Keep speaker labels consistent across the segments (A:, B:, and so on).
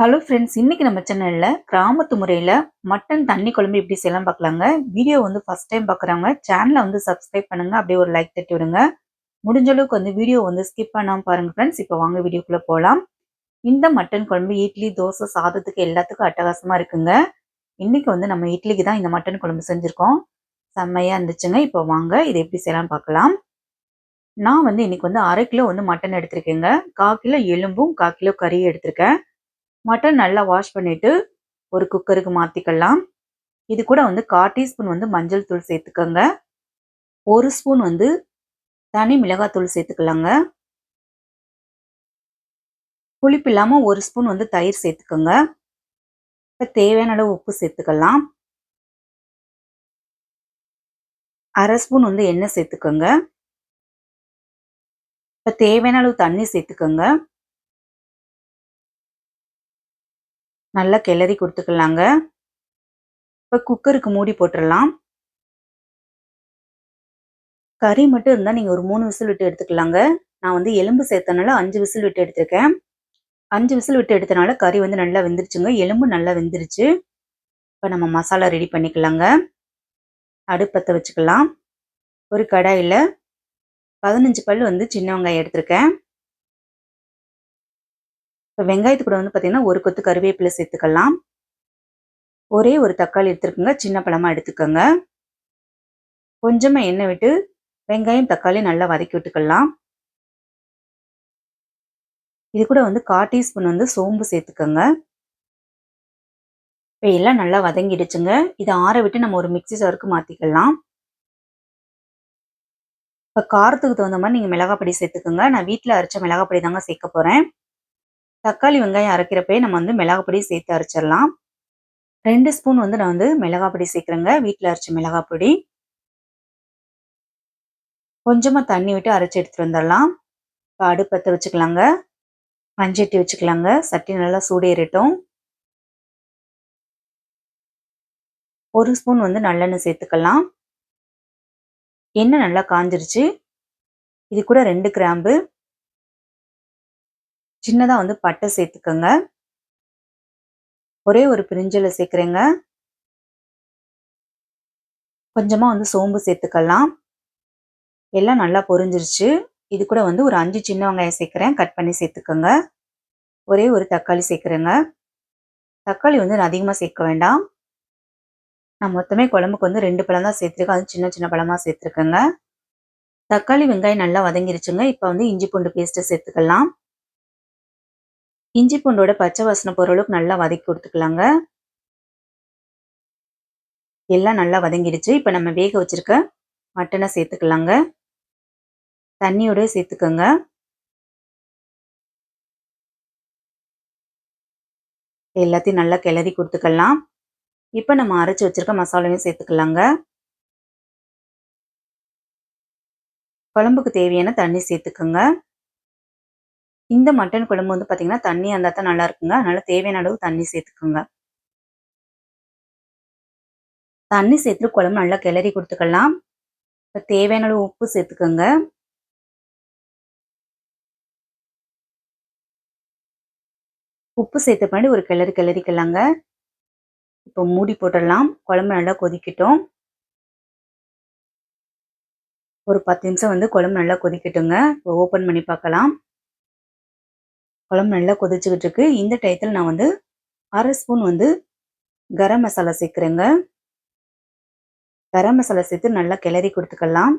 A: Hello friends இன்னைக்கு நம்ம சேனலில் கிராமத்து முறையில் மட்டன் தண்ணி குழம்பு எப்படி செய்யலாம் பார்க்கலாங்க. வீடியோ வந்து ஃபர்ஸ்ட் டைம் பார்க்குறவங்க சேனலை வந்து சப்ஸ்கிரைப் பண்ணுங்க அப்படியே ஒரு லைக் தட்டி விடுங்க. முடிஞ்ச அளவுக்கு வந்து வீடியோ வந்து ஸ்கிப் பண்ணாமல் பாருங்கள் ஃப்ரெண்ட்ஸ் இப்போ வாங்க வீடியோக்குள்ளே போகலாம் இந்த மட்டன் குழம்பு இட்லி தோசை சாதத்துக்கு எல்லாத்துக்கும் அட்டகாசமாக இருக்குங்க. இன்றைக்கி வந்து நம்ம இட்லிக்கு தான் இந்த மட்டன் குழம்பு செஞ்சுருக்கோம். செம்மையாக இருந்துச்சுங்க. இப்போ வாங்க இதை எப்படி செய்யலாம் பார்க்கலாம். நான் வந்து இன்றைக்கி வந்து அரை கிலோ வந்து மட்டன் எடுத்திருக்கேங்க. கால் கிலோ எலும்பும் கால் கிலோ கறியும் எடுத்திருக்கேன். மட்டன் நல்லா வாஷ் பண்ணிட்டு ஒரு குக்கருக்கு மாற்றிக்கலாம் இது கூட வந்து கால் டீஸ்பூன் வந்து மஞ்சள் தூள் சேர்த்துக்கோங்க. ஒரு ஸ்பூன் வந்து தனி மிளகாத்தூள் சேர்த்துக்கலாங்க. புளிப்பு இல்லாமல் ஒரு ஸ்பூன் வந்து தயிர் சேர்த்துக்கோங்க. இப்போ தேவையான அளவு உப்பு சேர்த்துக்கலாம். அரை ஸ்பூன் வந்து எண்ணெய் சேர்த்துக்கோங்க. இப்போ தேவையான அளவு தண்ணி சேர்த்துக்கோங்க. நல்லா கிளறி கொடுத்துக்கலாங்க. இப்போ குக்கருக்கு மூடி போட்டுடலாம் கறி மட்டும் இருந்தால் நீங்கள் ஒரு மூணு விசில் விட்டு எடுத்துக்கலாங்க. நான் வந்து எலும்பு சேர்த்தனால அஞ்சு விசில் விட்டு எடுத்திருக்கேன். அஞ்சு விசில் விட்டு எடுத்தனால கறி வந்து நல்லா வெந்துருச்சுங்க. எலும்பு நல்லா வெந்துருச்சு. இப்போ நம்ம மசாலா ரெடி பண்ணிக்கலாங்க. அடுப்பத்தை வச்சுக்கலாம். ஒரு கடாயில் பதினஞ்சு பல் வந்து சின்ன வெங்காயம் எடுத்திருக்கேன். இப்போ வெங்காயத்து கூட வந்து பார்த்தீங்கன்னா ஒரு கொத்து கருவேப்பிலை சேர்த்துக்கலாம். ஒரே ஒரு தக்காளி எடுத்துருக்குங்க சின்ன பழமாக எடுத்துக்கோங்க. கொஞ்சமாக எண்ணெய் விட்டு வெங்காயம் தக்காளி நல்லா வதக்கி விட்டுக்கலாம். இது கூட வந்து கால் டீஸ்பூன் வந்து சோம்பு சேர்த்துக்கோங்க. இப்போ எல்லாம் நல்லா வதங்கிடுச்சுங்க. இதை ஆற விட்டு நம்ம ஒரு மிக்சி ஜாருக்கு மாற்றிக்கலாம் இப்போ காரத்துக்கு தகுந்த மாதிரி நீங்கள் மிளகாப்பொடி சேர்த்துக்கோங்க. நான் வீட்டில் அரைச்ச மிளகாப்பொடி தாங்க சேர்க்க போகிறேன் தக்காளி வெங்காயம் அரைக்கிறப்பே நம்ம வந்து மிளகாப்பொடி சேர்த்து அரைச்சிடலாம். ரெண்டு ஸ்பூன் வந்து நான் வந்து மிளகாப்பொடி சேர்க்குறேங்க. வீட்டில் அரைச்ச மிளகாப்பொடி கொஞ்சமாக தண்ணி விட்டு அரைச்சி எடுத்துகிட்டு வந்துடலாம். இப்போ அடுப்பத்தை வச்சுக்கலாங்க. மஞ்சட்டி வச்சுக்கலாங்க. சட்டி நல்லா சூடேறட்டும். ஒரு ஸ்பூன் வந்து நல்லெண்ணெய் சேர்த்துக்கலாம். எண்ணெய் நல்லா காஞ்சிருச்சு. இது கூட ரெண்டு கிராம்பு. சின்னதாக வந்து பட்டை சேர்த்துக்கோங்க. ஒரே ஒரு பிரிஞ்சலை சேர்க்குறேங்க. கொஞ்சமாக வந்து சோம்பு சேர்த்துக்கலாம். எல்லாம் நல்லா பொரிஞ்சிருச்சு. இது கூட வந்து ஒரு அஞ்சு சின்ன வெங்காயம் சேர்க்குறேன். கட் பண்ணி சேர்த்துக்கோங்க. ஒரே ஒரு தக்காளி சேர்க்குறேங்க. தக்காளி வந்து நான் அதிகமாக சேர்க்க வேண்டாம். நான் மொத்தமே குழம்புக்கு வந்து ரெண்டு பழம் தான் சேர்த்துருக்கேன். அது சின்ன சின்ன பழமாக சேர்த்துருக்கேங்க. தக்காளி வெங்காயம் நல்லா வதங்கிருச்சுங்க. இப்போ வந்து இஞ்சி பூண்டு பேஸ்ட்டை சேர்த்துக்கலாம். இஞ்சி பூண்டோட பச்சை வாசனை பொருளுக்கு நல்லா வதக்கி கொடுத்துக்கலாங்க. எல்லாம் நல்லா வதங்கிடுச்சு. இப்போ நம்ம வேக வச்சுருக்க மட்டனை சேர்த்துக்கலாங்க. தண்ணியோட சேர்த்துக்கோங்க. எல்லாத்தையும் நல்லா கிளறி கொடுத்துக்கலாம். இப்போ நம்ம அரைச்சி வச்சுருக்க மசாலாவையும் சேர்த்துக்கலாங்க. குழம்புக்கு தேவையான தண்ணி சேர்த்துக்கோங்க. இந்த மட்டன் குழம்பு வந்து பார்த்தீங்கன்னா தண்ணி அந்த தான் நல்லா இருக்குங்க. அதனால தேவையான அளவு தண்ணி சேர்த்துக்குங்க. தண்ணி சேர்த்துட்டு குழம்பு நல்லா கிளறி கொடுத்துக்கலாம். இப்போ தேவையான அளவு உப்பு சேர்த்துக்கோங்க. உப்பு சேர்த்த பின்னாடி ஒரு கிளறி கிளறிக்கலாங்க. இப்போ மூடி போட்டுடலாம். குழம்பு நல்லா கொதிக்கட்டும். ஒரு பத்து நிமிஷம் வந்து குழம்பு நல்லா கொதிக்கட்டுங்க. இப்போ ஓப்பன் பண்ணி பார்க்கலாம். குழம்பு நல்லா கொதிச்சுக்கிட்டு இருக்கு இந்த டயத்தில் நான் வந்து அரை ஸ்பூன் வந்து கரம் மசாலா சேர்க்குறேங்க. கரம் மசாலா சேர்த்து நல்லா கிளறி கொடுத்துக்கலாம்.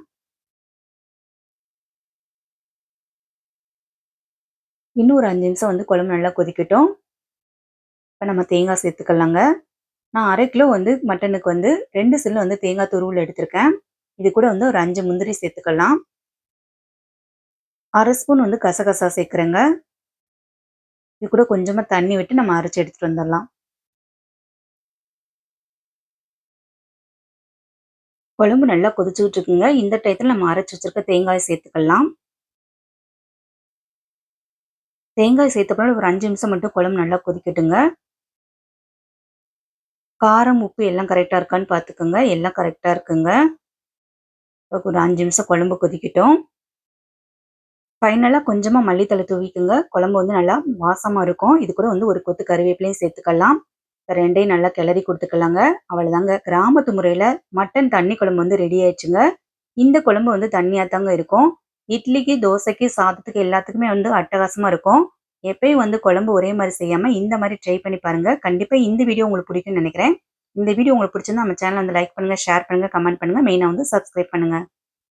A: இன்னும் ஒரு அஞ்சு நிமிஷம் வந்து குழம்பு நல்லா கொதிக்கட்டும். இப்போ நம்ம தேங்காய் சேர்த்துக்கலாங்க. நான் அரை கிலோ வந்து மட்டனுக்கு வந்து ரெண்டு சில்லு வந்து தேங்காய் துருவில் எடுத்திருக்கேன். இது கூட வந்து ஒரு அஞ்சு முந்திரி சேர்த்துக்கலாம். அரை ஸ்பூன் வந்து கசகசா சேர்க்குறேங்க. இது கூட கொஞ்சமாக தண்ணி விட்டு நம்ம அரைச்சி எடுத்துகிட்டு வந்துடலாம். குழம்பு நல்லா கொதிச்சுக்கிட்டு இருக்குங்க. இந்த டயத்தில் நம்ம அரைச்சி வச்சிருக்க தேங்காய் சேர்த்துக்கலாம். தேங்காய் சேர்த்த ஒரு அஞ்சு நிமிஷம் மட்டும் குழம்பு நல்லா கொதிக்கட்டுங்க. காரம் உப்பு எல்லாம் கரெக்டாக இருக்கான்னு பார்த்துக்கோங்க எல்லாம் கரெக்டாக இருக்குங்க. ஒரு அஞ்சு நிமிஷம் குழம்பு கொதிக்கட்டும். ஃபைனலாக கொஞ்சமாக மல்லித்தலை தூவிக்குங்க. குழம்பு வந்து நல்லா வாசமாக இருக்கும். இது கூட வந்து ஒரு கொத்து கருவேப்பிலையும் சேர்த்துக்கலாம். ரெண்டையும் நல்லா கிளறி கொடுத்துக்கலாங்க. அவ்வளோதாங்க கிராமத்து முறையில் மட்டன் தண்ணி குழம்பு வந்து ரெடி ஆயிடுச்சுங்க. இந்த குழம்பு வந்து தண்ணியாக தாங்க இருக்கும். இட்லிக்கு தோசைக்கு சாதத்துக்கு எல்லாத்துக்குமே வந்து அட்டகாசமாக இருக்கும். எப்பயும் வந்து குழம்பு ஒரே மாதிரி செய்யாமல் இந்த மாதிரி ட்ரை பண்ணி பாருங்க. கண்டிப்பாக இந்த வீடியோ உங்களுக்கு பிடிக்கும்னு நினைக்கிறேன். இந்த வீடியோ உங்களுக்கு பிடிச்சிருந்தா நம்ம சேனல் வந்து லைக் பண்ணுங்கள் ஷேர் பண்ணுங்கள் கமெண்ட் பண்ணுங்கள் மெயினாக வந்து சப்ஸ்கிரைப் பண்ணுங்க.